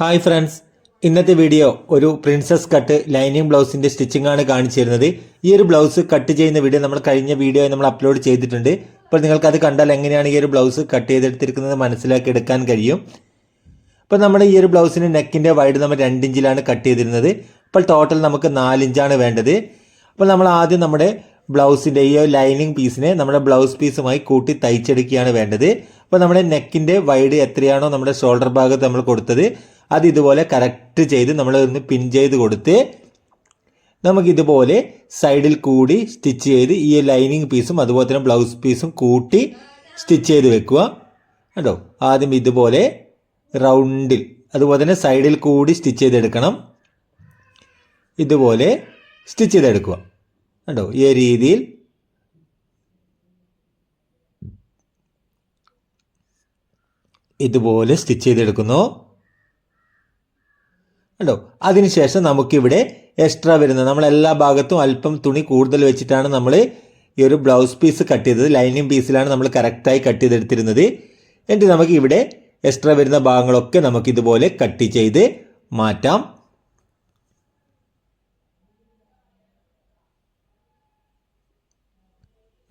Hi friends ഇന്നത്തെ video ഒരു princess cut lining ബ്ലൗസിന്റെ സ്റ്റിച്ചിങ് ആണ് കാണിച്ചിരുന്നത്. ഈ ഒരു ബ്ലൗസ് കട്ട് ചെയ്യുന്ന വീഡിയോ നമ്മൾ കഴിഞ്ഞ വീഡിയോ നമ്മൾ അപ്ലോഡ് ചെയ്തിട്ടുണ്ട്. അപ്പോൾ നിങ്ങൾക്ക് അത് കണ്ടാൽ എങ്ങനെയാണ് ഈ ഒരു ബ്ലൗസ് കട്ട് ചെയ്തെടുത്തിരിക്കുന്നത് മനസ്സിലാക്കി എടുക്കാൻ കഴിയും. അപ്പോൾ നമ്മൾ ഈ ഒരു ബ്ലൗസിന് നെക്കിന്റെ വൈഡ് നമ്മൾ രണ്ട് ഇഞ്ചിലാണ് കട്ട് ചെയ്തിരുന്നത്. അപ്പോൾ ടോട്ടൽ നമുക്ക് നാലിഞ്ചാണ് വേണ്ടത്. അപ്പോൾ നമ്മൾ ആദ്യം നമ്മുടെ ബ്ലൗസിന്റെ ഈ ലൈനിങ് പീസിനെ നമ്മുടെ ബ്ലൗസ് പീസുമായി കൂട്ടി തയ്ച്ചെടുക്കുകയാണ് വേണ്ടത്. അപ്പോൾ നമ്മുടെ നെക്കിന്റെ വൈഡ് എത്രയാണോ നമ്മുടെ ഷോൾഡർ ഭാഗത്ത് നമ്മൾ കൊടുത്തത്. അത് ഇതുപോലെ കറക്റ്റ് ചെയ്ത് നമ്മൾ ഒന്ന് പിൻ ചെയ്ത് കൊടുത്ത് നമുക്കിതുപോലെ സൈഡിൽ കൂടി സ്റ്റിച്ച് ചെയ്ത് ഈ ലൈനിങ് പീസും അതുപോലെ തന്നെ ബ്ലൗസ് പീസും കൂട്ടി സ്റ്റിച്ച് ചെയ്ത് വെക്കുക. കേട്ടോ ആദ്യം ഇതുപോലെ റൗണ്ടിൽ അതുപോലെ തന്നെ സൈഡിൽ കൂടി സ്റ്റിച്ച് ചെയ്തെടുക്കണം. ഇതുപോലെ സ്റ്റിച്ച് ചെയ്തെടുക്കുക. കേട്ടോ ഈ രീതിയിൽ ഇതുപോലെ സ്റ്റിച്ച് ചെയ്തെടുക്കുന്നു. കണ്ടോ? അതിനുശേഷം നമുക്കിവിടെ എക്സ്ട്രാ വരുന്നത്. നമ്മൾ എല്ലാ ഭാഗത്തും അല്പം തുണി കൂടുതൽ വെച്ചിട്ടാണ് നമ്മൾ ഈ ഒരു ബ്ലൗസ് പീസ് കട്ട് ചെയ്തത്. ലൈനിങ് പീസിലാണ് നമ്മൾ കറക്റ്റായി കട്ട് ചെയ്തെടുത്തിരുന്നത്. എന്നിട്ട് നമുക്ക് ഇവിടെ എക്സ്ട്രാ വരുന്ന ഭാഗങ്ങളൊക്കെ നമുക്ക് ഇതുപോലെ കട്ട് ചെയ്ത് മാറ്റാം.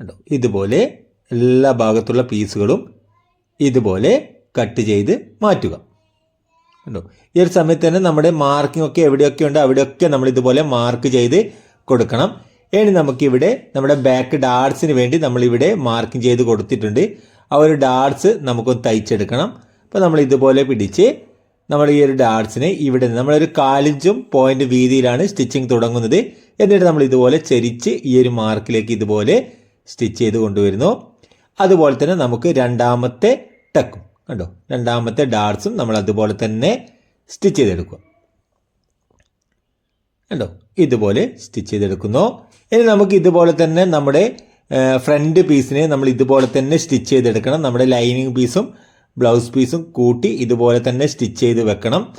കണ്ടോ? ഇതുപോലെ എല്ലാ ഭാഗത്തുള്ള പീസുകളും ഇതുപോലെ കട്ട് ചെയ്ത് മാറ്റുക. കണ്ടോ? ഈ ഒരു സമയത്ത് തന്നെ നമ്മുടെ മാർക്കിംഗ് ഒക്കെ എവിടെയൊക്കെ ഉണ്ട് അവിടെയൊക്കെ നമ്മൾ ഇതുപോലെ മാർക്ക് ചെയ്ത് കൊടുക്കണം. ഇനി നമുക്കിവിടെ നമ്മുടെ ബാക്ക് ഡാർട്സിന് വേണ്ടി നമ്മളിവിടെ മാർക്കിംഗ് ചെയ്ത് കൊടുത്തിട്ടുണ്ട്. ആ ഒരു ഡാർട്സ് നമുക്കൊന്ന് തയ്ച്ചെടുക്കണം. അപ്പോൾ നമ്മൾ ഇതുപോലെ പിടിച്ച് നമ്മൾ ഈ ഒരു ഡാർട്സിനെ ഇവിടെ നമ്മളൊരു കാലിഞ്ചും പോയിന്റ് വീതിയിലാണ് സ്റ്റിച്ചിങ് തുടങ്ങുന്നത്. എന്നിട്ട് നമ്മൾ ഇതുപോലെ ചരിച്ച് ഈ ഒരു മാർക്കിലേക്ക് ഇതുപോലെ സ്റ്റിച്ച് ചെയ്ത് കൊണ്ടുവരുന്നു. അതുപോലെ തന്നെ നമുക്ക് രണ്ടാമത്തെ ടക്കും കണ്ടോ? രണ്ടാമത്തെ ഡാർട്സും നമ്മൾ അതുപോലെ തന്നെ സ്റ്റിച്ച് ചെയ്തെടുക്കുക. കണ്ടോ? ഇതുപോലെ സ്റ്റിച്ച് ചെയ്തെടുക്കുന്നു. ഇനി നമുക്ക് ഇതുപോലെ തന്നെ നമ്മുടെ ഫ്രണ്ട് പീസിനെ നമ്മൾ ഇതുപോലെ തന്നെ സ്റ്റിച്ച് ചെയ്തെടുക്കണം. നമ്മുടെ ലൈനിങ് പീസും ബ്ലൗസ് പീസും കൂട്ടി ഇതുപോലെ തന്നെ സ്റ്റിച്ച് ചെയ്ത് വെക്കണം.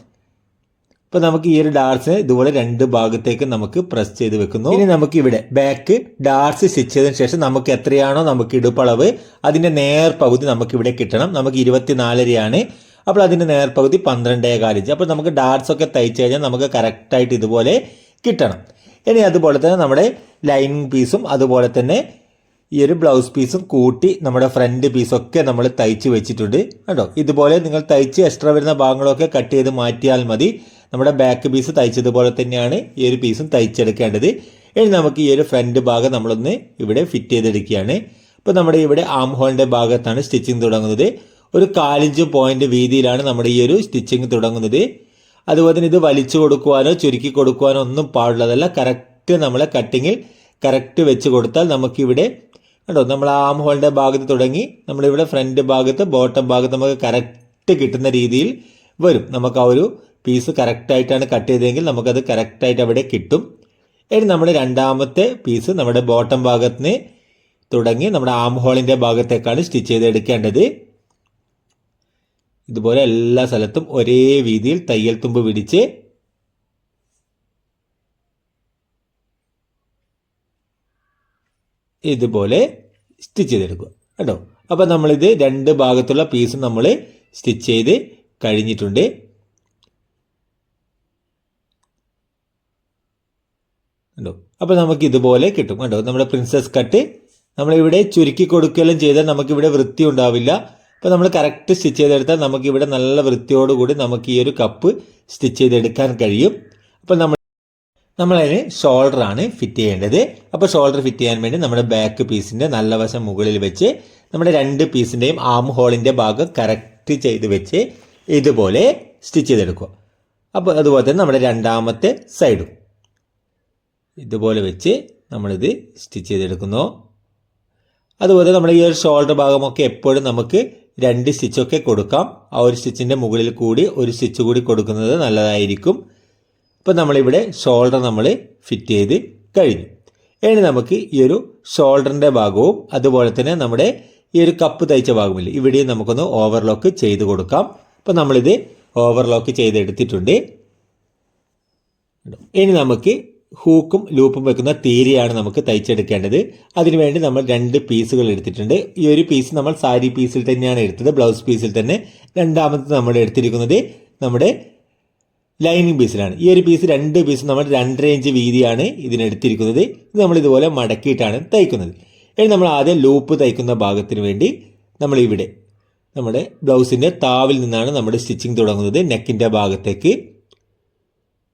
അപ്പോൾ നമുക്ക് ഈ ഒരു ഡാർട്സിനെ ഇതുപോലെ രണ്ട് ഭാഗത്തേക്ക് നമുക്ക് പ്രസ് ചെയ്ത് വെക്കുന്നു. ഇനി നമുക്ക് ഇവിടെ ബാക്ക് ഡാർസ് സ്റ്റിച്ച് ചെയ്തതിന് ശേഷം നമുക്ക് എത്രയാണോ നമുക്ക് ഇടുപ്പളവ് അതിന്റെ നേർപകുതി നമുക്ക് ഇവിടെ കിട്ടണം. നമുക്ക് ഇരുപത്തിനാലരയാണ്. അപ്പോൾ അതിന്റെ നേർപകുതി പന്ത്രണ്ടേ കാലിഞ്ച് അപ്പോൾ നമുക്ക് ഡാർസ് ഒക്കെ തയ്ച്ചു കഴിഞ്ഞാൽ നമുക്ക് കറക്റ്റായിട്ട് ഇതുപോലെ കിട്ടണം. ഇനി അതുപോലെ തന്നെ നമ്മുടെ ലൈനിങ് പീസും അതുപോലെ തന്നെ ഈ ഒരു ബ്ലൗസ് പീസും കൂട്ടി നമ്മുടെ ഫ്രണ്ട് പീസൊക്കെ നമ്മൾ തയ്ച്ച് വെച്ചിട്ടുണ്ട്. കേട്ടോ ഇതുപോലെ നിങ്ങൾ തയ്ച്ച് എക്സ്ട്രാ വരുന്ന ഭാഗങ്ങളൊക്കെ കട്ട് ചെയ്ത് മാറ്റിയാൽ മതി. നമ്മുടെ ബാക്ക് പീസ് തയ്ച്ചതുപോലെ തന്നെയാണ് ഈ ഒരു പീസും തയ്ച്ചെടുക്കേണ്ടത്. ഇനി നമുക്ക് ഈ ഒരു ഫ്രണ്ട് ഭാഗം നമ്മളൊന്ന് ഇവിടെ ഫിറ്റ് ചെയ്തെടുക്കുകയാണ്. ഇപ്പോൾ നമ്മുടെ ഇവിടെ ആം ഹോളിന്റെ ഭാഗത്താണ് സ്റ്റിച്ചിങ് തുടങ്ങുന്നത്. ഒരു കാലിഞ്ച് പോയിന്റ് വീതിയിലാണ് നമ്മുടെ ഈ ഒരു സ്റ്റിച്ചിങ് തുടങ്ങുന്നത്. അതുപോലെ തന്നെ ഇത് വലിച്ചു കൊടുക്കുവാനോ ചുരുക്കി കൊടുക്കുവാനോ ഒന്നും പാടുള്ളതല്ല. കറക്റ്റ് നമ്മളെ കട്ടിങ്ങിൽ കറക്റ്റ് വെച്ച് കൊടുത്താൽ നമുക്കിവിടെ കണ്ടോ നമ്മൾ ആം ഹോളിന്റെ ഭാഗത്ത് തുടങ്ങി നമ്മളിവിടെ ഫ്രണ്ട് ഭാഗത്ത് ബോട്ടം ഭാഗത്ത് നമുക്ക് കറക്റ്റ് കിട്ടുന്ന രീതിയിൽ വരും. നമുക്ക് ആ ഒരു പീസ് കറക്റ്റായിട്ടാണ് കട്ട് ചെയ്തതെങ്കിൽ നമുക്കത് കറക്റ്റായിട്ട് അവിടെ കിട്ടും. ഇനി നമ്മുടെ രണ്ടാമത്തെ പീസ് നമ്മുടെ ബോട്ടം ഭാഗത്തിന് തുടങ്ങി നമ്മുടെ ആം ഹോളിന്റെ ഭാഗത്തേക്കാണ് സ്റ്റിച്ച് ചെയ്തെടുക്കേണ്ടത് ഇതുപോലെ എല്ലാ സ്ഥലത്തും ഒരേ രീതിയിൽ തയ്യൽ തുമ്പ് പിടിച്ച് ഇതുപോലെ സ്റ്റിച്ച് ചെയ്തെടുക്കുക. കേട്ടോ? അപ്പോൾ നമ്മളിത് രണ്ട് ഭാഗത്തുള്ള പീസ് നമ്മൾ സ്റ്റിച്ച് ചെയ്ത് കഴിഞ്ഞിട്ടുണ്ട്. കണ്ടോ? അപ്പോൾ നമുക്ക് ഇതുപോലെ കിട്ടും. കണ്ടോ? നമ്മുടെ പ്രിൻസസ് കട്ട് നമ്മളിവിടെ ചുരുക്കി കൊടുക്കുകയെല്ലാം ചെയ്താൽ നമുക്കിവിടെ വൃത്തി ഉണ്ടാവില്ല. അപ്പോൾ നമ്മൾ കറക്റ്റ് സ്റ്റിച്ച് ചെയ്തെടുത്താൽ നമുക്കിവിടെ നല്ല വൃത്തിയോടുകൂടി നമുക്ക് ഈ ഒരു കപ്പ് സ്റ്റിച്ച് ചെയ്തെടുക്കാൻ കഴിയും. അപ്പോൾ നമ്മൾ നമ്മളതിന് ഷോൾഡറാണ് ഫിറ്റ് ചെയ്യേണ്ടത്. അപ്പോൾ ഷോൾഡർ ഫിറ്റ് ചെയ്യാൻ വേണ്ടി നമ്മുടെ ബാക്ക് പീസിന്റെ നല്ല വശം മുകളിൽ വെച്ച് നമ്മുടെ രണ്ട് പീസിന്റെയും ആം ഹോളിന്റെ ഭാഗം കറക്റ്റ് ചെയ്ത് വെച്ച് ഇതുപോലെ സ്റ്റിച്ച് ചെയ്തെടുക്കുക. അപ്പോൾ അതുപോലെ തന്നെ നമ്മുടെ രണ്ടാമത്തെ സൈഡും ഇതുപോലെ വെച്ച് നമ്മളിത് സ്റ്റിച്ച് ചെയ്തെടുക്കുന്നു. അതുപോലെ നമ്മൾ ഈ ഒരു ഷോൾഡർ ഭാഗമൊക്കെ എപ്പോഴും നമുക്ക് രണ്ട് സ്റ്റിച്ചൊക്കെ കൊടുക്കാം. ആ ഒരു സ്റ്റിച്ചിന്റെ മുകളിൽ കൂടി ഒരു സ്റ്റിച്ച് കൂടി കൊടുക്കുന്നത് നല്ലതായിരിക്കും. ഇപ്പം നമ്മളിവിടെ ഷോൾഡർ നമ്മൾ ഫിറ്റ് ചെയ്ത് കഴിഞ്ഞു. ഇനി നമുക്ക് ഈ ഒരു ഷോൾഡറിന്റെ ഭാഗവും അതുപോലെ തന്നെ നമ്മുടെ ഈ ഒരു കപ്പ് തയ്ച്ച ഭാഗമില്ല ഇവിടെയും നമുക്കൊന്ന് ഓവർലോക്ക് ചെയ്ത് കൊടുക്കാം. അപ്പോൾ നമ്മളിത് ഓവർലോക്ക് ചെയ്തെടുത്തിട്ടുണ്ട്. ഇനി നമുക്ക് ഹൂക്കും ലൂപ്പും വെക്കുന്ന തീരെയാണ് നമുക്ക് തയ്ച്ചെടുക്കേണ്ടത്. അതിനുവേണ്ടി നമ്മൾ രണ്ട് പീസുകൾ എടുത്തിട്ടുണ്ട്. ഈ ഒരു പീസ് നമ്മൾ സാരി പീസിൽ തന്നെയാണ് എടുത്തത് ബ്ലൗസ് പീസിൽ തന്നെ. രണ്ടാമത് നമ്മൾ എടുത്തിരിക്കുന്നത് നമ്മുടെ ലൈനിങ് പീസിലാണ് ഈ ഒരു പീസ് രണ്ട് പീസ് നമ്മൾ രണ്ടര ഇഞ്ച് വീതിയാണ് ഇതിനെടുത്തിരിക്കുന്നത്. ഇത് നമ്മൾ ഇതുപോലെ മടക്കിയിട്ടാണ് തയ്ക്കുന്നത്. ഇനി നമ്മൾ ആദ്യം ലൂപ്പ് തയ്ക്കുന്ന ഭാഗത്തിന് വേണ്ടി നമ്മൾ ഇവിടെ നമ്മുടെ ബ്ലൗസിന്റെ താവിൽ നിന്നാണ് നമ്മുടെ സ്റ്റിച്ചിങ് തുടങ്ങുന്നത്. നെക്കിന്റെ ഭാഗത്തേക്ക്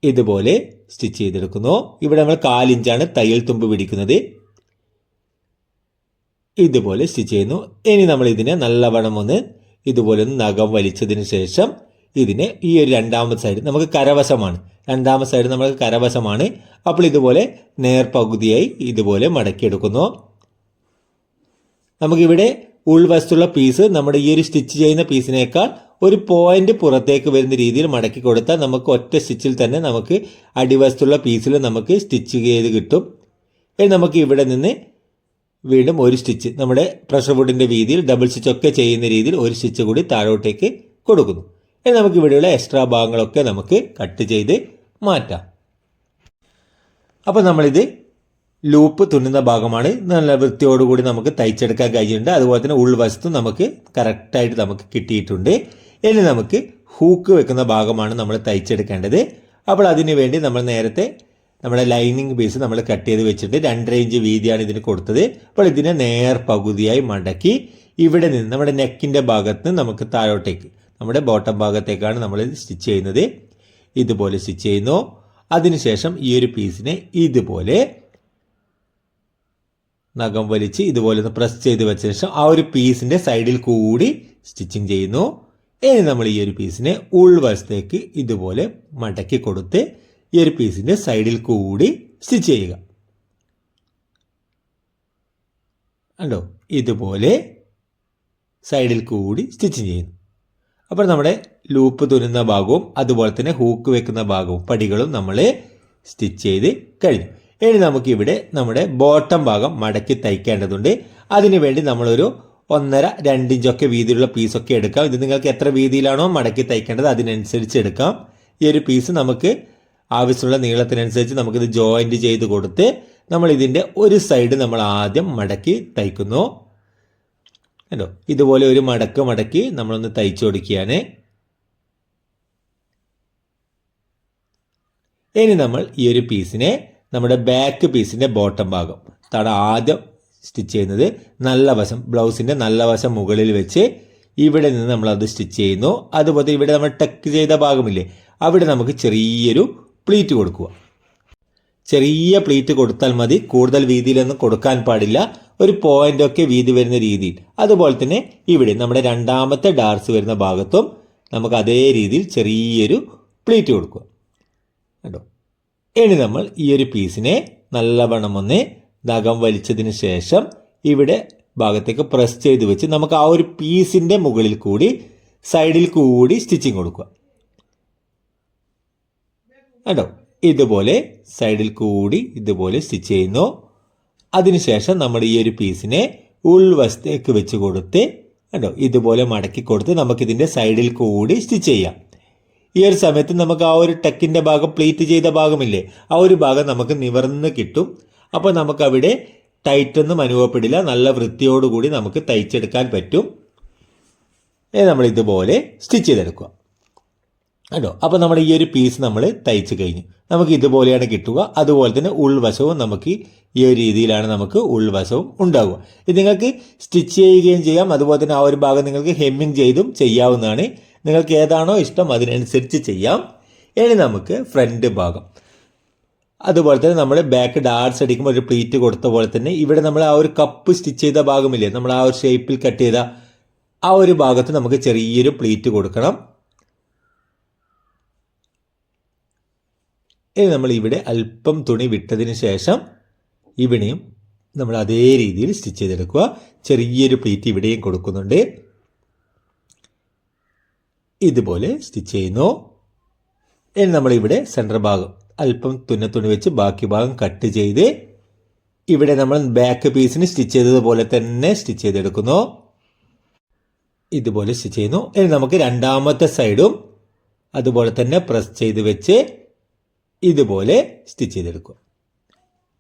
ഇതുപോലെ സ്റ്റിച്ച് ചെയ്തെടുക്കുന്നു. ഇവിടെ നമ്മൾ കാലിഞ്ചാണ് തയ്യൽ തുമ്പ് പിടിക്കുന്നത്. ഇതുപോലെ സ്റ്റിച്ച് ചെയ്യുന്നു. ഇനി നമ്മൾ ഇതിനെ നല്ലവണ്ണം ഒന്ന് ഇതുപോലെ ഒന്ന് നഖം വലിച്ചതിന് ശേഷം ഇതിനെ ഈ ഒരു രണ്ടാമത്തെ സൈഡ് നമുക്ക് കരവശമാണ്. രണ്ടാമത്തെ സൈഡ് നമുക്ക് കരവശമാണ്. അപ്പോൾ ഇതുപോലെ നേർപകുതിയായി ഇതുപോലെ മടക്കിയെടുക്കുന്നു. നമുക്കിവിടെ ഉൾവശത്തുള്ള പീസ് നമ്മുടെ ഈ ഒരു സ്റ്റിച്ച് ചെയ്യുന്ന പീസിനേക്കാൾ ഒരു പോയിന്റ് പുറത്തേക്ക് വരുന്ന രീതിയിൽ മടക്കി കൊടുത്താൽ നമുക്ക് ഒറ്റ സ്റ്റിച്ചിൽ തന്നെ നമുക്ക് അടിവശത്തുള്ള പീസിൽ നമുക്ക് സ്റ്റിച്ച് ചെയ്ത് കിട്ടും. ഇനി നമുക്ക് ഇവിടെ നിന്ന് വീണ്ടും ഒരു സ്റ്റിച്ച് നമ്മുടെ പ്രഷർ വുഡിന്റെ വീതിയിൽ ഡബിൾ സ്റ്റിച്ച് ഒക്കെ ചെയ്യുന്ന രീതിയിൽ ഒരു സ്റ്റിച്ച് കൂടി താഴോട്ടേക്ക് കൊടുക്കുന്നു. ഇനി നമുക്ക് ഇവിടെയുള്ള എക്സ്ട്രാ ഭാഗങ്ങളൊക്കെ നമുക്ക് കട്ട് ചെയ്ത് മാറ്റാം. അപ്പോൾ നമ്മളിത് ലൂപ്പ് തുന്നുന്ന ഭാഗമാണ്. നല്ല വൃത്തിയോടുകൂടി നമുക്ക് തയ്ച്ചെടുക്കാൻ കഴിയുന്നുണ്ട്. അതുപോലെ തന്നെ ഉൾവശത്തും നമുക്ക് കറക്റ്റായിട്ട് നമുക്ക് കിട്ടിയിട്ടുണ്ട്. ഇനി നമുക്ക് ഹൂക്ക് വെക്കുന്ന ഭാഗമാണ് നമ്മൾ തയ്ച്ചെടുക്കേണ്ടത്. അപ്പോൾ അതിനു വേണ്ടി നമ്മൾ നേരത്തെ നമ്മുടെ ലൈനിങ് പീസ് നമ്മൾ കട്ട് ചെയ്ത് വെച്ചിട്ട് രണ്ടര ഇഞ്ച് വീതിയാണ് ഇതിന് കൊടുത്തത്. അപ്പോൾ ഇതിനെ നേർ പകുതിയായി മടക്കി ഇവിടെ നിന്ന് നമ്മുടെ നെക്കിന്റെ ഭാഗത്ത് നമുക്ക് താഴോട്ടേക്ക് നമ്മുടെ ബോട്ടം ഭാഗത്തേക്കാണ് നമ്മൾ സ്റ്റിച്ച് ചെയ്യുന്നത്. ഇതുപോലെ സ്റ്റിച്ച് ചെയ്യുന്നു. അതിനുശേഷം ഈ ഒരു പീസിനെ ഇതുപോലെ നഖം വലിച്ച് ഇതുപോലെ ഒന്ന് പ്രസ് ചെയ്ത് വെച്ച ശേഷം ആ ഒരു പീസിന്റെ സൈഡിൽ കൂടി സ്റ്റിച്ചിങ് ചെയ്യുന്നു. ഇനി നമ്മൾ ഈ ഒരു പീസിനെ ഉൾവശത്തേക്ക് ഇതുപോലെ മടക്കി കൊടുത്ത് ഈ ഒരു പീസിന്റെ സൈഡിൽ കൂടി സ്റ്റിച്ച് ചെയ്യുക. കണ്ടോ? ഇതുപോലെ സൈഡിൽ കൂടി സ്റ്റിച്ചിങ് ചെയ്യുന്നു. അപ്പോൾ നമ്മുടെ ലൂപ്പ് തുന്നുന്ന ഭാഗവും അതുപോലെ തന്നെ ഹൂക്ക് വെക്കുന്ന ഭാഗവും പടികളും നമ്മൾ സ്റ്റിച്ച് ചെയ്ത് കഴിഞ്ഞു. ഇനി നമുക്കിവിടെ നമ്മുടെ ബോട്ടം ഭാഗം മടക്കി തയ്ക്കേണ്ടതുണ്ട്. അതിനുവേണ്ടി നമ്മളൊരു ഒന്നര രണ്ടിഞ്ചൊക്കെ വീതിയിലുള്ള പീസൊക്കെ എടുക്കാം. ഇത് നിങ്ങൾക്ക് എത്ര വീതിയിലാണോ മടക്കി തയ്ക്കേണ്ടത് അതിനനുസരിച്ച് എടുക്കാം. ഈ ഒരു പീസ് നമുക്ക് ആവശ്യമുള്ള നീളത്തിനനുസരിച്ച് നമുക്കിത് ജോയിന്റ് ചെയ്ത് കൊടുത്ത് നമ്മൾ ഇതിന്റെ ഒരു സൈഡ് നമ്മൾ ആദ്യം മടക്കി തയ്ക്കുന്നു. കണ്ടോ? ഇതുപോലെ ഒരു മടക്ക് മടക്കി നമ്മളൊന്ന് തയ്ച്ചു കൊടുക്കുകയാണ്. ഇനി നമ്മൾ ഈ ഒരു പീസിനെ നമ്മുടെ ബാക്ക് പീസിന്റെ ബോട്ടം ഭാഗം. തട ആദ്യം സ്റ്റിച്ച് ചെയ്യുന്നത് നല്ല വശം ബ്ലൗസിന്റെ നല്ല വശം മുകളിൽ വെച്ച് ഇവിടെ നിന്ന് നമ്മൾ അത് സ്റ്റിച്ച് ചെയ്യുന്നു. അതുപോലെ ഇവിടെ നമ്മൾ ടക്ക് ചെയ്ത ഭാഗമില്ലേ അവിടെ നമുക്ക് ചെറിയൊരു പ്ലീറ്റ് കൊടുക്കുക. ചെറിയ പ്ലീറ്റ് കൊടുത്താൽ മതി. കൂടുതൽ വീതിയിലൊന്നും കൊടുക്കാൻ പാടില്ല. ഒരു പോയിന്റ് ഒക്കെ വീതി വരുന്ന രീതിയിൽ. അതുപോലെ തന്നെ ഇവിടെ നമ്മുടെ രണ്ടാമത്തെ ഡാർസ് വരുന്ന ഭാഗത്തും നമുക്ക് അതേ രീതിയിൽ ചെറിയൊരു പ്ലീറ്റ് കൊടുക്കുക. കേട്ടോ ഇനി നമ്മൾ ഈ ഒരു പീസിനെ നല്ലവണ്ണം ഒന്ന് നഖം വലിച്ചതിന് ശേഷം ഇവിടെ ഭാഗത്തേക്ക് പ്രസ് ചെയ്ത് വെച്ച് നമുക്ക് ആ ഒരു പീസിന്റെ മുകളിൽ കൂടി സൈഡിൽ കൂടി സ്റ്റിച്ചിങ് കൊടുക്കുക. കേട്ടോ ഇതുപോലെ സൈഡിൽ കൂടി ഇതുപോലെ സ്റ്റിച്ച് ചെയ്യുന്നു. അതിനുശേഷം നമ്മൾ ഈ ഒരു പീസിനെ ഉൾവശത്തേക്ക് വെച്ച് കൊടുത്ത് കേട്ടോ ഇതുപോലെ മടക്കി കൊടുത്ത് നമുക്കിതിന്റെ സൈഡിൽ കൂടി സ്റ്റിച്ച് ചെയ്യാം. ഈ ഒരു സമയത്ത് നമുക്ക് ആ ഒരു ടെക്കിന്റെ ഭാഗം പ്ലീറ്റ് ചെയ്ത ഭാഗമില്ലേ ആ ഒരു ഭാഗം നമുക്ക് നിവർന്ന് കിട്ടും. അപ്പോൾ നമുക്കവിടെ ടൈറ്റൊന്നും അനുഭവപ്പെടില്ല നല്ല വൃത്തിയോടുകൂടി നമുക്ക് തയ്ച്ചെടുക്കാൻ പറ്റും. നമ്മൾ ഇതുപോലെ സ്റ്റിച്ച് ചെയ്തെടുക്കുക. കേട്ടോ അപ്പോൾ നമ്മൾ ഈ ഒരു പീസ് നമ്മൾ തയ്ച്ച് കഴിഞ്ഞു. നമുക്ക് ഇതുപോലെയാണ് കിട്ടുക. അതുപോലെ തന്നെ ഉൾവശവും നമുക്ക് ഈ ഒരു രീതിയിലാണ് നമുക്ക് ഉൾവശവും ഉണ്ടാവുക. ഇത് നിങ്ങൾക്ക് സ്റ്റിച്ച് ചെയ്യുകയും ചെയ്യാം. അതുപോലെ തന്നെ ആ ഒരു ഭാഗം നിങ്ങൾക്ക് ഹെമ്മിങ് ചെയ്തും ചെയ്യാവുന്നതാണ്. നിങ്ങൾക്ക് ഏതാണോ ഇഷ്ടം അതിനനുസരിച്ച് ചെയ്യാം. ഇനി നമുക്ക് ഫ്രണ്ട് ഭാഗം. അതുപോലെ തന്നെ നമ്മൾ ബാക്ക് ഡാർട്സ് അടിക്കുമ്പോൾ ഒരു പ്ലീറ്റ് കൊടുത്ത പോലെ തന്നെ ഇവിടെ നമ്മൾ ആ ഒരു കപ്പ് സ്റ്റിച്ച് ചെയ്ത ഭാഗമില്ലേ നമ്മൾ ആ ഒരു ഷേപ്പിൽ കട്ട് ചെയ്ത ആ ഒരു ഭാഗത്ത് നമുക്ക് ചെറിയൊരു പ്ലീറ്റ് കൊടുക്കണം. ഇനി നമ്മൾ ഇവിടെ അല്പം തുണി വിട്ടതിന് ശേഷം ഇവിടെയും നമ്മൾ അതേ രീതിയിൽ സ്റ്റിച്ച് ചെയ്തെടുക്കുക. ചെറിയൊരു പ്ലീറ്റ് ഇവിടെയും കൊടുക്കുന്നുണ്ട്. ഇതുപോലെ സ്റ്റിച്ച് ചെയ്യുന്നു. ഇനി നമ്മളിവിടെ സെന്റർ ഭാഗം അല്പം തുന്ന തുണി വെച്ച് ബാക്കി ഭാഗം കട്ട് ചെയ്ത് ഇവിടെ നമ്മൾ ബാക്ക് പീസിന് സ്റ്റിച്ച് ചെയ്തതുപോലെ തന്നെ സ്റ്റിച്ച് ചെയ്തെടുക്കുന്നു. ഇതുപോലെ സ്റ്റിച്ച് ചെയ്യുന്നു. ഇനി നമുക്ക് രണ്ടാമത്തെ സൈഡും അതുപോലെ തന്നെ പ്രസ് ചെയ്ത് വെച്ച് ഇതുപോലെ സ്റ്റിച്ച് ചെയ്തെടുക്കുക.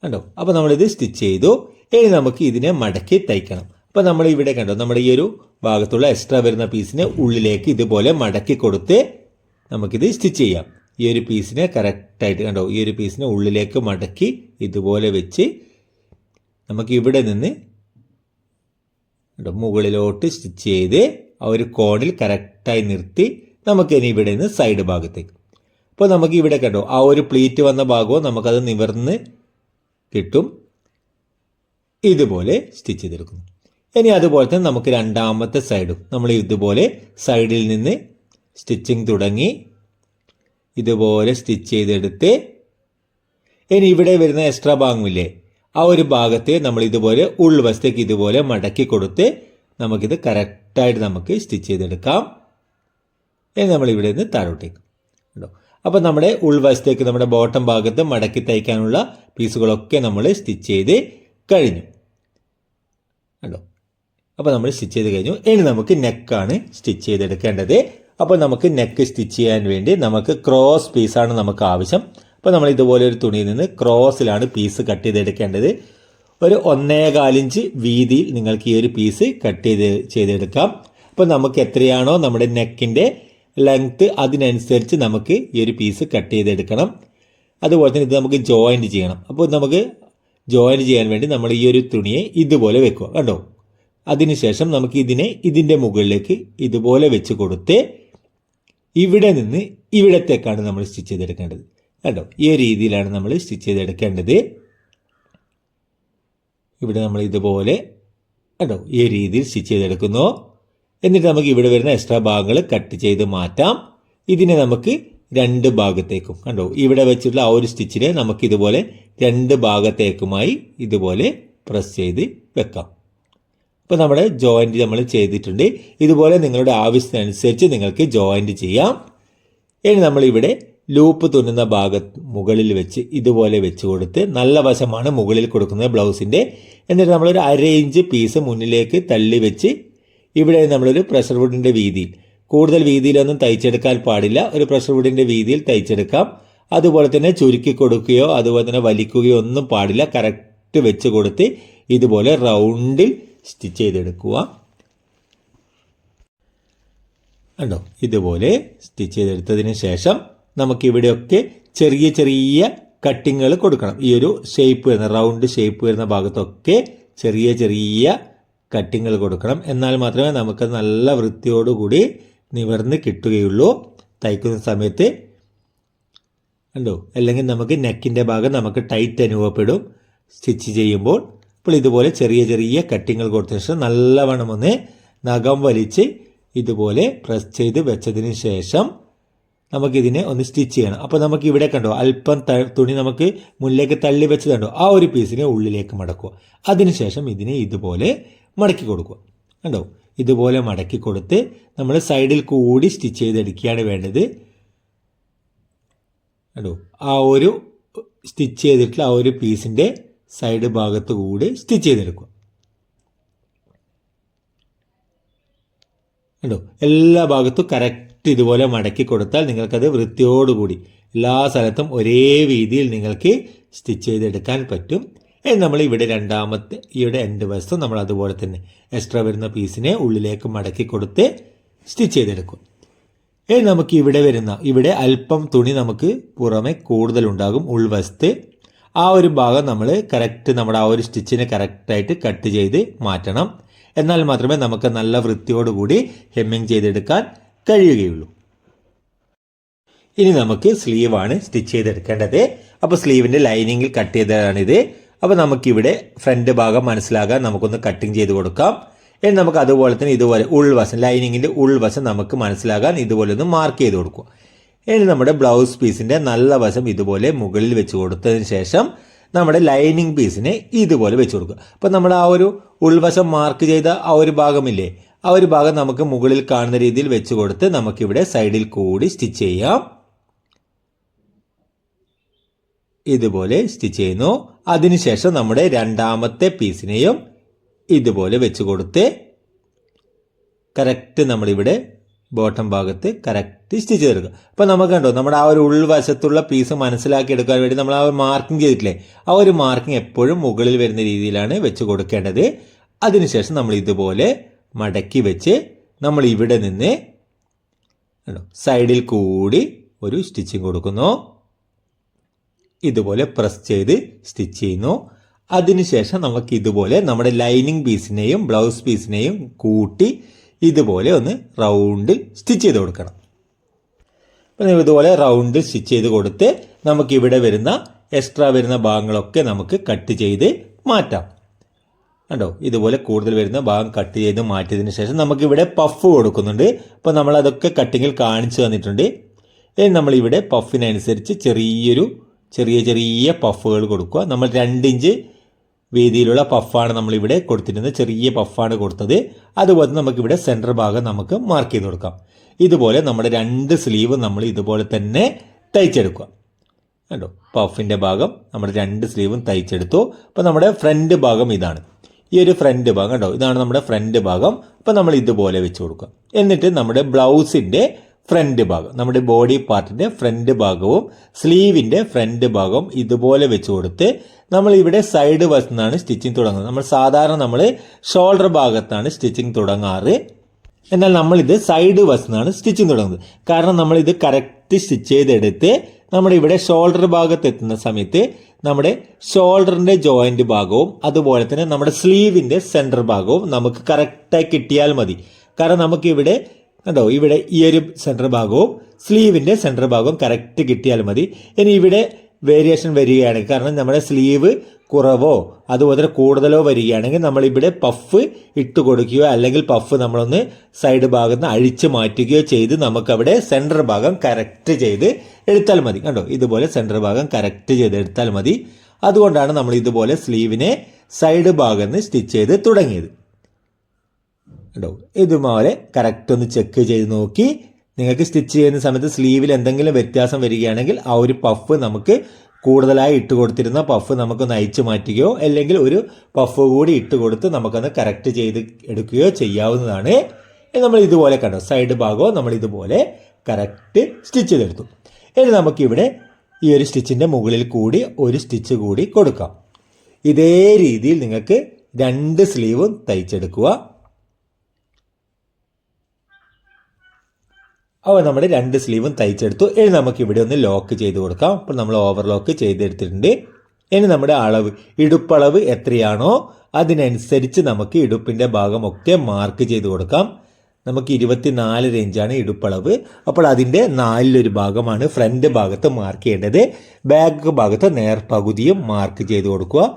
കണ്ടോ? അപ്പോൾ നമ്മളിത് സ്റ്റിച്ച് ചെയ്തു. ഇനി നമുക്ക് ഇതിനെ മടക്കി തയ്ക്കണം. അപ്പോൾ നമ്മൾ ഇവിടെ കണ്ടോ? നമ്മുടെ ഈ ഒരു ഭാഗത്തുള്ള എക്സ്ട്രാ വരുന്ന പീസിനെ ഉള്ളിലേക്ക് ഇതുപോലെ മടക്കി കൊടുത്ത് നമുക്കിത് സ്റ്റിച്ച് ചെയ്യാം. ഈ ഒരു പീസിനെ കറക്റ്റായിട്ട് കണ്ടോ? ഈ ഒരു പീസിനെ ഉള്ളിലേക്ക് മടക്കി ഇതുപോലെ വെച്ച് നമുക്ക് ഇവിടെ നിന്ന് കണ്ടോ മുകളിലോട്ട് സ്റ്റിച്ച് ചെയ്ത് ആ ഒരു കോണിൽ കറക്റ്റായി നിർത്തി നമുക്ക് ഇനി ഇവിടെ നിന്ന് സൈഡ് ഭാഗത്തേക്ക്. അപ്പോൾ നമുക്ക് ഇവിടെ കണ്ടോ? ആ ഒരു പ്ലീറ്റ് വന്ന ഭാഗവും നമുക്കത് നിവർന്ന് കിട്ടും. ഇതുപോലെ സ്റ്റിച്ച് ചെയ്തെടുക്കുന്നു. ഇനി അതുപോലെ തന്നെ നമുക്ക് രണ്ടാമത്തെ സൈഡും നമ്മൾ ഇതുപോലെ സൈഡിൽ നിന്ന് സ്റ്റിച്ചിങ് തുടങ്ങി ഇതുപോലെ സ്റ്റിച്ച് ചെയ്തെടുത്ത് ഇനി ഇവിടെ വരുന്ന എക്സ്ട്രാ ഭാഗമില്ലേ ആ ഒരു ഭാഗത്തെ നമ്മൾ ഇതുപോലെ ഉൾവശത്തേക്ക് ഇതുപോലെ മടക്കി കൊടുത്ത് നമുക്കിത് കറക്റ്റായിട്ട് നമുക്ക് സ്റ്റിച്ച് ചെയ്തെടുക്കാം. ഇനി നമ്മൾ ഇവിടെ നിന്ന് താഴോട്ടേക്ക്. ഉണ്ടോ അപ്പോൾ നമ്മുടെ ഉൾവശത്തേക്ക് നമ്മുടെ ബോട്ടം ഭാഗത്ത് മടക്കി തയ്ക്കാനുള്ള പീസുകളൊക്കെ നമ്മൾ സ്റ്റിച്ച് ചെയ്ത് കഴിഞ്ഞു. കണ്ടോ? അപ്പോൾ നമ്മൾ സ്റ്റിച്ച് ചെയ്ത് കഴിഞ്ഞു. ഇനി നമുക്ക് നെക്കാണ് സ്റ്റിച്ച് ചെയ്തെടുക്കേണ്ടത്. അപ്പോൾ നമുക്ക് നെക്ക് സ്റ്റിച്ച് ചെയ്യാൻ വേണ്ടി നമുക്ക് ക്രോസ് പീസാണ് നമുക്ക് ആവശ്യം. അപ്പോൾ നമ്മൾ ഇതുപോലെ ഒരു തുണിയിൽ നിന്ന് ക്രോസിലാണ് പീസ് കട്ട് ചെയ്തെടുക്കേണ്ടത്. ഒരു ഒന്നേകാലിഞ്ച് വീതിയിൽ നിങ്ങൾക്ക് ഈ ഒരു പീസ് കട്ട് ചെയ്ത് ചെയ്തെടുക്കാം. അപ്പോൾ നമുക്ക് എത്രയാണോ നമ്മുടെ നെക്കിന്റെ ലെങ്ത്ത് അതിനനുസരിച്ച് നമുക്ക് ഈ ഒരു പീസ് കട്ട് ചെയ്തെടുക്കണം. അതുപോലെ തന്നെ ഇത് നമുക്ക് ജോയിന്റ് ചെയ്യണം. അപ്പോൾ നമുക്ക് ജോയിന്റ് ചെയ്യാൻ വേണ്ടി നമ്മൾ ഈ ഒരു തുണിയെ ഇതുപോലെ വെക്കുക. കണ്ടോ? അതിനുശേഷം നമുക്ക് ഇതിനെ ഇതിന്റെ മുകളിലേക്ക് ഇതുപോലെ വെച്ച് കൊടുത്ത് ഇവിടെ നിന്ന് ഇവിടത്തേക്കാണ് നമ്മൾ സ്റ്റിച്ച് ചെയ്തെടുക്കേണ്ടത്. കണ്ടോ? ഈ രീതിയിലാണ് നമ്മൾ സ്റ്റിച്ച് ചെയ്തെടുക്കേണ്ടത്. ഇവിടെ നമ്മൾ ഇതുപോലെ കണ്ടോ? ഈ രീതിയിൽ സ്റ്റിച്ച് ചെയ്തെടുക്കുന്നു. എന്നിട്ട് നമുക്ക് ഇവിടെ വരുന്ന എക്സ്ട്രാ ഭാഗങ്ങൾ കട്ട് ചെയ്ത് മാറ്റാം. ഇതിനെ നമുക്ക് രണ്ട് ഭാഗത്തേക്കും കണ്ടോ? ഇവിടെ വെച്ചിട്ടുള്ള ആ ഒരു സ്റ്റിച്ചിനെ നമുക്ക് ഇതുപോലെ രണ്ട് ഭാഗത്തേക്കുമായി ഇതുപോലെ പ്രസ് ചെയ്ത് വെക്കാം. ഇപ്പോൾ നമ്മുടെ ജോയിന്റ് നമ്മൾ ചെയ്തിട്ടുണ്ട്. ഇതുപോലെ നിങ്ങളുടെ ആവശ്യത്തിനനുസരിച്ച് നിങ്ങൾക്ക് ജോയിന്റ് ചെയ്യാം. ഇനി നമ്മളിവിടെ ലൂപ്പ് തുന്നുന്ന ഭാഗത്ത് മുകളിൽ വെച്ച് ഇതുപോലെ വെച്ച് കൊടുത്ത് നല്ല വശമാണ് മുകളിൽ കൊടുക്കുന്നത് ബ്ലൗസിന്റെ എന്നിട്ട് നമ്മളൊരു അര ഇഞ്ച് പീസ് മുന്നിലേക്ക് തള്ളി വെച്ച് ഇവിടെ നമ്മളൊരു പ്രഷർ വുഡിന്റെ വീതിയിൽ. കൂടുതൽ വീതിയിലൊന്നും തയ്ച്ചെടുക്കാൻ പാടില്ല. ഒരു പ്രഷർ വുഡിന്റെ വീതിയിൽ തയ്ച്ചെടുക്കാം. അതുപോലെ തന്നെ ചുരുക്കി കൊടുക്കുകയോ അതുപോലെ തന്നെ വലിക്കുകയോ ഒന്നും പാടില്ല. കറക്റ്റ് വെച്ച് കൊടുത്ത് ഇതുപോലെ റൗണ്ടിൽ സ്റ്റിച്ച് ചെയ്തെടുക്കുക. കണ്ടോ? ഇതുപോലെ സ്റ്റിച്ച് ചെയ്തെടുത്തതിന് ശേഷം നമുക്കിവിടെയൊക്കെ ചെറിയ ചെറിയ കട്ടിങ്ങൾ കൊടുക്കണം. ഈ ഒരു ഷേപ്പ് വരുന്ന റൗണ്ട് ഷേപ്പ് വരുന്ന ഭാഗത്തൊക്കെ ചെറിയ ചെറിയ കട്ടിങ്ങൾ കൊടുക്കണം. എന്നാൽ മാത്രമേ നമുക്ക് നല്ല വൃത്തിയോടുകൂടി നിവർന്ന് കിട്ടുകയുള്ളൂ. തയ്ക്കുന്ന സമയത്ത് കണ്ടോ? അല്ലെങ്കിൽ നമുക്ക് നെക്കിന്റെ ഭാഗം നമുക്ക് ടൈറ്റ് അനുഭവപ്പെടും. സ്റ്റിച്ച് ചെയ്യുമ്പോൾ ഇതുപോലെ ചെറിയ ചെറിയ കട്ടിങ്ങൾ കൊടുത്ത ശേഷം നല്ലവണ്ണം ഒന്ന് നഖം വലിച്ച് ഇതുപോലെ പ്രസ് ചെയ്ത് വെച്ചതിന് ശേഷം നമുക്കിതിനെ ഒന്ന് സ്റ്റിച്ച് ചെയ്യണം. അപ്പോൾ നമുക്ക് ഇവിടെ കണ്ടോ അല്പം തുണി നമുക്ക് മുന്നിലേക്ക് തള്ളി വെച്ചത് കണ്ടോ ആ ഒരു പീസിനെ ഉള്ളിലേക്ക് മടക്കുക. അതിനുശേഷം ഇതിനെ ഇതുപോലെ മടക്കി കൊടുക്കുക. കണ്ടോ? ഇതുപോലെ മടക്കി കൊടുത്ത് നമ്മൾ സൈഡിൽ കൂടി സ്റ്റിച്ച് ചെയ്തെടുക്കുകയാണ് വേണ്ടത്. കണ്ടോ? ആ ഒരു സ്റ്റിച്ച് ചെയ്തിട്ടുള്ള ആ ഒരു പീസിന്റെ സൈഡ് ഭാഗത്ത് കൂടി സ്റ്റിച്ച് ചെയ്തെടുക്കുക. കണ്ടോ? എല്ലാ ഭാഗത്തും കറക്റ്റ് ഇതുപോലെ മടക്കി കൊടുത്താൽ നിങ്ങൾക്കത് വൃത്തിയോടുകൂടി എല്ലാ സ്ഥലത്തും ഒരേ രീതിയിൽ നിങ്ങൾക്ക് സ്റ്റിച്ച് ചെയ്തെടുക്കാൻ പറ്റും. നമ്മൾ ഇവിടെ രണ്ടാമത്തെ ഇവിടെ എൻഡ് വശത്തും നമ്മൾ അതുപോലെ തന്നെ എക്സ്ട്രാ വരുന്ന പീസിനെ ഉള്ളിലേക്ക് മടക്കി കൊടുത്ത് സ്റ്റിച്ച് ചെയ്തെടുക്കും ഇനി നമുക്ക് ഇവിടെ വരുന്ന ഇവിടെ അല്പം തുണി നമുക്ക് പുറമെ കൂടുതലുണ്ടാകും ഉൾവശത്ത്. ആ ഒരു ഭാഗം നമ്മൾ കറക്റ്റ് നമ്മുടെ ആ ഒരു സ്റ്റിച്ചിനെ കറക്റ്റായിട്ട് കട്ട് ചെയ്ത് മാറ്റണം. എന്നാൽ മാത്രമേ നമുക്ക് നല്ല വൃത്തിയോടുകൂടി ഹെമ്മിങ് ചെയ്തെടുക്കാൻ കഴിയുകയുള്ളൂ. ഇനി നമുക്ക് സ്ലീവാണ് സ്റ്റിച്ച് ചെയ്തെടുക്കേണ്ടത്. അപ്പോൾ സ്ലീവിന്റെ ലൈനിങ്ങിൽ കട്ട് ചെയ്തതാണിത് അപ്പോൾ നമുക്കിവിടെ ഫ്രണ്ട് ഭാഗം മനസ്സിലാകാൻ നമുക്കൊന്ന് കട്ടിങ് ചെയ്ത് കൊടുക്കാം. ഇനി നമുക്ക് അതുപോലെ തന്നെ ഇതുപോലെ ഉൾവശം ലൈനിങ്ങിന്റെ ഉൾവശം നമുക്ക് മനസ്സിലാകാൻ ഇതുപോലെ ഒന്ന് മാർക്ക് ചെയ്ത് കൊടുക്കുക. ഇനി നമ്മുടെ ബ്ലൗസ് പീസിന്റെ നല്ല വശം ഇതുപോലെ മുകളിൽ വെച്ച് കൊടുത്തതിന് ശേഷം നമ്മുടെ ലൈനിങ് പീസിനെ ഇതുപോലെ വെച്ച് കൊടുക്കുക. അപ്പോൾ നമ്മൾ ആ ഒരു ഉൾവശം മാർക്ക് ചെയ്ത ആ ഒരു ഭാഗമില്ലേ ആ ഒരു ഭാഗം നമുക്ക് മുകളിൽ കാണുന്ന രീതിയിൽ വെച്ച് കൊടുത്ത് നമുക്കിവിടെ സൈഡിൽ കൂടി സ്റ്റിച്ച് ചെയ്യാം. ഇതുപോലെ സ്റ്റിച്ച് ചെയ്യുന്നു. അതിനുശേഷം നമ്മുടെ രണ്ടാമത്തെ പീസിനെയും ഇതുപോലെ വെച്ച് കൊടുത്ത് കറക്റ്റ് നമ്മളിവിടെ ബോട്ടം ഭാഗത്ത് കറക്റ്റ് സ്റ്റിച്ച് ചെയ്തെടുക്കുക. അപ്പോൾ നമുക്ക് കണ്ടോ നമ്മുടെ ആ ഒരു ഉൾവശത്തുള്ള പീസ് മനസ്സിലാക്കി എടുക്കാൻ വേണ്ടി നമ്മൾ ആ ഒരു മാർക്കിംഗ് ചെയ്തിട്ടില്ലേ? ആ ഒരു മാർക്കിംഗ് എപ്പോഴും മുകളിൽ വരുന്ന രീതിയിലാണ് വെച്ച് കൊടുക്കേണ്ടത്. അതിനുശേഷം നമ്മൾ ഇതുപോലെ മടക്കി വെച്ച് നമ്മൾ ഇവിടെ നിന്ന് സൈഡിൽ കൂടി ഒരു സ്റ്റിച്ചിങ് കൊടുക്കുന്നു. ഇതുപോലെ പ്രസ് ചെയ്ത് സ്റ്റിച്ച് ചെയ്യുന്നു. അതിനുശേഷം നമുക്ക് ഇതുപോലെ നമ്മുടെ ലൈനിങ് പീസിനെയും ബ്ലൗസ് പീസിനെയും കൂട്ടി ഇതുപോലെ ഒന്ന് റൗണ്ട് സ്റ്റിച്ച് ചെയ്ത് കൊടുക്കണം. അപ്പം ഇതുപോലെ റൗണ്ട് സ്റ്റിച്ച് ചെയ്ത് കൊടുത്ത് നമുക്ക് ഇവിടെ വരുന്ന എക്സ്ട്രാ വരുന്ന ഭാഗങ്ങളൊക്കെ നമുക്ക് കട്ട് ചെയ്ത് മാറ്റാം. കണ്ടോ? ഇതുപോലെ കൂടുതൽ വരുന്ന ഭാഗം കട്ട് ചെയ്ത് മാറ്റിയതിന് ശേഷം നമുക്കിവിടെ പഫ് കൊടുക്കുന്നുണ്ട്. അപ്പോൾ നമ്മൾ അതൊക്കെ കട്ടിങ്ങിൽ കാണിച്ചു തന്നിട്ടുണ്ട്. ഇനി നമ്മളിവിടെ പഫിനനുസരിച്ച് ചെറിയൊരു ചെറിയ ചെറിയ പഫുകൾ കൊടുക്കുക. നമ്മൾ രണ്ടിഞ്ച് വീതിയിലുള്ള പഫാണ് നമ്മളിവിടെ കൊടുത്തിരുന്നത്. ചെറിയ പഫാണ് കൊടുത്തത്. അതുപോലെ നമുക്കിവിടെ സെന്റർ ഭാഗം നമുക്ക് മാർക്ക് ചെയ്ത് കൊടുക്കാം. ഇതുപോലെ നമ്മുടെ രണ്ട് സ്ലീവ് നമ്മൾ ഇതുപോലെ തന്നെ തയ്ച്ചെടുക്കുക. കണ്ടോ? പഫിന്റെ ഭാഗം നമ്മുടെ രണ്ട് സ്ലീവും തയ്ച്ചെടുത്തു. അപ്പോൾ നമ്മുടെ ഫ്രണ്ട് ഭാഗം ഇതാണ്. ഈ ഒരു ഫ്രണ്ട് ഭാഗം കണ്ടോ? ഇതാണ് നമ്മുടെ ഫ്രണ്ട് ഭാഗം. അപ്പോൾ നമ്മൾ ഇതുപോലെ വെച്ച് കൊടുക്കുക. എന്നിട്ട് നമ്മുടെ ബ്ലൗസിന്റെ ഫ്രണ്ട് ഭാഗം. നമ്മുടെ ബോഡി പാർട്ടിന്റെ ഫ്രണ്ട് ഭാഗവും സ്ലീവിന്റെ ഫ്രണ്ട് ഭാഗവും ഇതുപോലെ വെച്ച് കൊടുത്ത് നമ്മൾ ഇവിടെ സൈഡ് വശത്തു സ്റ്റിച്ചിങ് തുടങ്ങുന്നത്. നമ്മൾ സാധാരണ നമ്മൾ ഷോൾഡർ ഭാഗത്താണ് സ്റ്റിച്ചിങ് തുടങ്ങാറ്. എന്നാൽ നമ്മളിത് സൈഡ് വശത്തു സ്റ്റിച്ചിങ് തുടങ്ങുന്നത്. കാരണം നമ്മളിത് കറക്റ്റ് സ്റ്റിച്ച് ചെയ്തെടുത്ത് നമ്മുടെ ഇവിടെ ഷോൾഡർ ഭാഗത്ത് എത്തുന്ന സമയത്ത് നമ്മുടെ ഷോൾഡറിന്റെ ജോയിന്റ് ഭാഗവും അതുപോലെ തന്നെ നമ്മുടെ സ്ലീവിന്റെ സെന്റർ ഭാഗവും നമുക്ക് കറക്റ്റായി കിട്ടിയാൽ മതി. കാരണം നമുക്ക് ഇവിടെ കണ്ടോ ഇവിടെ ഈ ഒരു സെന്റർ ഭാഗവും സ്ലീവിന്റെ സെന്റർ ഭാഗവും കറക്റ്റ് കിട്ടിയാൽ മതി. ഇനി ഇവിടെ വേരിയേഷൻ വരികയാണെങ്കിൽ കാരണം നമ്മുടെ സ്ലീവ് കുറവോ അതുപോലെ കൂടുതലോ വരികയാണെങ്കിൽ നമ്മൾ ഇവിടെ പഫ് ഇട്ട് കൊടുക്കുകയോ അല്ലെങ്കിൽ പഫ് നമ്മളൊന്ന് സൈഡ് ഭാഗത്ത് നിന്ന് അഴിച്ചു മാറ്റുകയോ ചെയ്ത് നമുക്കവിടെ സെന്റർ ഭാഗം കറക്റ്റ് ചെയ്ത് എടുത്താൽ മതി. കണ്ടോ ഇതുപോലെ സെന്റർ ഭാഗം കറക്റ്റ് ചെയ്ത് എടുത്താൽ മതി. അതുകൊണ്ടാണ് നമ്മൾ ഇതുപോലെ സ്ലീവിനെ സൈഡ് ഭാഗത്ത് നിന്ന് സ്റ്റിച്ച് ചെയ്ത് തുടങ്ങിയത്. കണ്ടോ ഇതുപോലെ കറക്റ്റ് ഒന്ന് ചെക്ക് ചെയ്ത് നോക്കി. നിങ്ങൾക്ക് സ്റ്റിച്ച് ചെയ്യുന്ന സമയത്ത് സ്ലീവിൽ എന്തെങ്കിലും വ്യത്യാസം വരികയാണെങ്കിൽ ആ ഒരു പഫ് നമുക്ക് കൂടുതലായി ഇട്ട് കൊടുത്തിരുന്ന പഫ് നമുക്കൊന്ന് അയച്ചു മാറ്റുകയോ അല്ലെങ്കിൽ ഒരു പഫ് കൂടി ഇട്ട് കൊടുത്ത് നമുക്കൊന്ന് കറക്റ്റ് ചെയ്ത് എടുക്കുകയോ ചെയ്യാവുന്നതാണ്. നമ്മൾ ഇതുപോലെ കണ്ടു? സൈഡ് ഭാഗവും നമ്മൾ ഇതുപോലെ കറക്റ്റ് സ്റ്റിച്ച് ചെയ്തെടുത്തു. ഇനി നമുക്കിവിടെ ഈ ഒരു സ്റ്റിച്ചിന്റെ മുകളിൽ കൂടി ഒരു സ്റ്റിച്ച് കൂടി കൊടുക്കാം. ഇതേ രീതിയിൽ നിങ്ങൾക്ക് രണ്ട് സ്ലീവും തയ്ച്ചെടുക്കുക. അപ്പോൾ നമ്മൾ രണ്ട് സ്ലീവും തയ്ച്ചെടുത്തു. ഇനി നമുക്ക് ഇവിടെ ഒന്ന് ലോക്ക് ചെയ്ത് കൊടുക്കാം. അപ്പോൾ നമ്മൾ ഓവർലോക്ക് ചെയ്തെടുത്തിട്ടുണ്ട്. ഇനി നമ്മുടെ അളവ് ഇടുപ്പളവ് എത്രയാണോ അതിനനുസരിച്ച് നമുക്ക് ഇടുപ്പിന്റെ ഭാഗമൊക്കെ മാർക്ക് ചെയ്ത് കൊടുക്കാം. നമുക്ക് ഇരുപത്തിനാല് റേഞ്ചാണ് ഇടുപ്പളവ്. അപ്പോൾ അതിന്റെ നാലിലൊരു ഭാഗമാണ് ഫ്രണ്ട് ഭാഗത്ത് മാർക്ക് ചെയ്യേണ്ടത്. ബാക്ക് ഭാഗത്ത് നേർപകുതിയും മാർക്ക് ചെയ്ത് കൊടുക്കുക.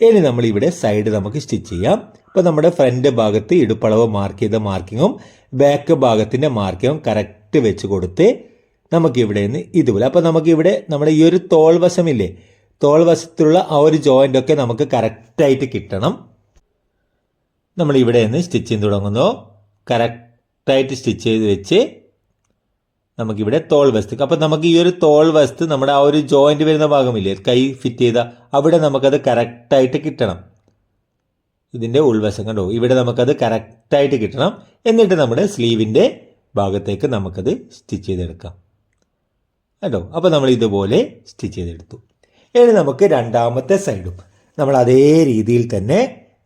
ഇനി നമ്മൾ ഇവിടെ സൈഡ് നമുക്ക് സ്റ്റിച്ച് ചെയ്യാം. ഇപ്പോൾ നമ്മുടെ ഫ്രണ്ട് ഭാഗത്ത് ഇടുപ്പളവ് മാർക്ക് ചെയ്ത മാർക്കിങ്ങും ബാക്ക് ഭാഗത്തിന്റെ മാർക്കിങ്ങും കറക്റ്റ് വെച്ച് കൊടുത്ത് നമുക്കിവിടെ നിന്ന് ഇതുപോലെ. അപ്പോൾ നമുക്കിവിടെ നമ്മുടെ ഈ ഒരു തോൾവശമില്ലേ തോൾവശത്തുള്ള തോൾ വശത്തുള്ള ആ ഒരു ജോയിന്റ് ഒക്കെ നമുക്ക് കറക്റ്റായിട്ട് കിട്ടണം. നമ്മൾ ഇവിടെ നിന്ന് സ്റ്റിച്ച് ചെയ്ത് തുടങ്ങുന്നു. കറക്റ്റായിട്ട് സ്റ്റിച്ച് ചെയ്ത് വെച്ച് നമുക്കിവിടെ തോൾ വസ്തു അപ്പോൾ നമുക്ക് ഈ ഒരു തോൾ വസ്തു നമ്മുടെ ആ ഒരു ജോയിന്റ് വരുന്ന ഭാഗമില്ലേ? കൈ ഫിറ്റ് ചെയ്ത അവിടെ നമുക്കത് കറക്റ്റായിട്ട് കിട്ടണം. ഇതിന്റെ ഉൾവശം കണ്ടോ? ഇവിടെ നമുക്കത് കറക്റ്റായിട്ട് കിട്ടണം. എന്നിട്ട് നമ്മുടെ സ്ലീവിന്റെ ഭാഗത്തേക്ക് നമുക്കത് സ്റ്റിച്ച് ചെയ്തെടുക്കാം. കേട്ടോ അപ്പോൾ നമ്മൾ ഇതുപോലെ സ്റ്റിച്ച് ചെയ്തെടുത്തു. ഇനി നമുക്ക് രണ്ടാമത്തെ സൈഡും നമ്മൾ അതേ രീതിയിൽ തന്നെ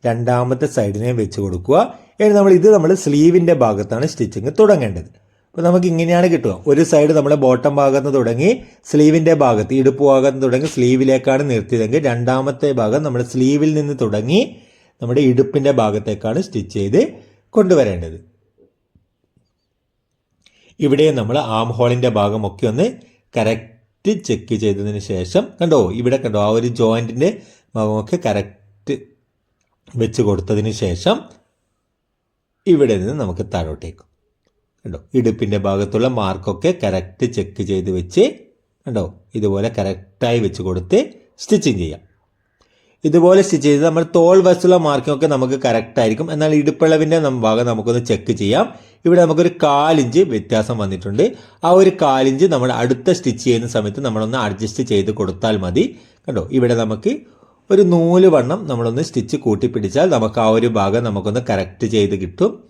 രണ്ടാമത്തെ സൈഡിനെ വെച്ച് കൊടുക്കുക. ഇനി നമ്മൾ ഇത് നമ്മൾ സ്ലീവിന്റെ ഭാഗത്താണ് സ്റ്റിച്ചിങ് തുടങ്ങേണ്ടത്. അപ്പോൾ നമുക്ക് ഇങ്ങനെയാണ് കിട്ടുക. ഒരു സൈഡ് നമ്മൾ ബോട്ടം ഭാഗത്ത് തുടങ്ങി സ്ലീവിന്റെ ഭാഗത്ത് ഇടുപ്പ് ഭാഗത്ത് തുടങ്ങി സ്ലീവിലേക്കാണ് നിർത്തിയതെങ്കിൽ രണ്ടാമത്തെ ഭാഗം നമ്മൾ സ്ലീവിൽ നിന്ന് തുടങ്ങി നമ്മുടെ ഇടുപ്പിന്റെ ഭാഗത്തേക്കാണ് സ്റ്റിച്ച് ചെയ്ത് കൊണ്ടുവരേണ്ടത്. ഇവിടെ നമ്മൾ ആം ഹോളിന്റെ ഭാഗമൊക്കെ ഒന്ന് കറക്റ്റ് ചെക്ക് ചെയ്തതിന് ശേഷം കണ്ടോ? ഇവിടെ കണ്ടോ ആ ഒരു ജോയിന്റിന്റെ ഭാഗമൊക്കെ കറക്റ്റ് വെച്ച് കൊടുത്തതിന് ശേഷം ഇവിടെ നിന്ന് നമുക്ക് താഴോട്ടേക്കും. കണ്ടോ? ഇടുപ്പിന്റെ ഭാഗത്തുള്ള മാർക്കൊക്കെ കറക്റ്റ് ചെക്ക് ചെയ്ത് വെച്ച് കണ്ടോ? ഇതുപോലെ കറക്റ്റായി വെച്ച് കൊടുത്ത് സ്റ്റിച്ചിങ് ചെയ്യാം. ഇതുപോലെ സ്റ്റിച്ച് ചെയ്ത് നമ്മൾ തോൾ വശത്തുള്ള മാർക്കിംഗ് ഒക്കെ നമുക്ക് കറക്റ്റ് ആയിരിക്കും. എന്നാൽ ഇടുപ്പിളവിന്റെ ഭാഗം നമുക്കൊന്ന് ചെക്ക് ചെയ്യാം. ഇവിടെ നമുക്കൊരു കാലിഞ്ച് വ്യത്യാസം വന്നിട്ടുണ്ട്. ആ ഒരു കാലിഞ്ച് നമ്മൾ അടുത്ത സ്റ്റിച്ച് ചെയ്യുന്ന സമയത്ത് നമ്മളൊന്ന് അഡ്ജസ്റ്റ് ചെയ്ത് കൊടുത്താൽ മതി. കണ്ടോ? ഇവിടെ നമുക്ക് ഒരു നൂൽ വണ്ണം നമ്മളൊന്ന് സ്റ്റിച്ച് കൂട്ടിപ്പിടിച്ചാൽ നമുക്ക് ആ ഒരു ഭാഗം നമുക്കൊന്ന് കറക്റ്റ് ചെയ്ത് കിട്ടും.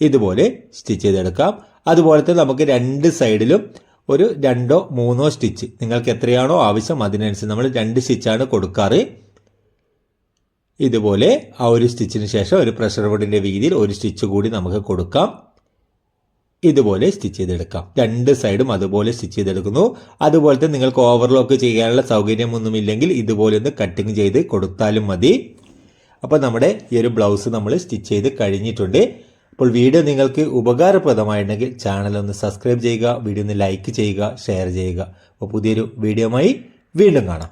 ഇതുപോലെ സ്റ്റിച്ച് ചെയ്തെടുക്കാം. അതുപോലെ തന്നെ നമുക്ക് രണ്ട് സൈഡിലും ഒരു രണ്ടോ മൂന്നോ സ്റ്റിച്ച് നിങ്ങൾക്ക് എത്രയാണോ ആവശ്യം അതിനനുസരിച്ച് നമ്മൾ രണ്ട് സ്റ്റിച്ചാണ് കൊടുക്കാറ്. ഇതുപോലെ ആ ഒരു സ്റ്റിച്ചിന് ശേഷം ഒരു പ്രഷർ വുഡിന്റെ വീതിയിൽ ഒരു സ്റ്റിച്ച് കൂടി നമുക്ക് കൊടുക്കാം. ഇതുപോലെ സ്റ്റിച്ച് ചെയ്തെടുക്കാം. രണ്ട് സൈഡും അതുപോലെ സ്റ്റിച്ച് ചെയ്തെടുക്കുന്നു. അതുപോലെ തന്നെ നിങ്ങൾക്ക് ഓവർലോക്ക് ചെയ്യാനുള്ള സൗകര്യമൊന്നുമില്ലെങ്കിൽ ഇതുപോലെ ഒന്ന് കട്ടിങ് ചെയ്ത് കൊടുത്താലും മതി. അപ്പോൾ നമ്മുടെ ഈ ഒരു ബ്ലൗസ് നമ്മൾ സ്റ്റിച്ച് ചെയ്ത് കഴിഞ്ഞിട്ടുണ്ട്. അപ്പോൾ വീഡിയോ നിങ്ങൾക്ക് ഉപകാരപ്രദമായിട്ടുണ്ടെങ്കിൽ ചാനൽ ഒന്ന് സബ്സ്ക്രൈബ് ചെയ്യുക വീഡിയോ ഒന്ന് ലൈക്ക് ചെയ്യുക ഷെയർ ചെയ്യുക. അപ്പോൾ പുതിയൊരു വീഡിയോമായി വീണ്ടും കാണാം.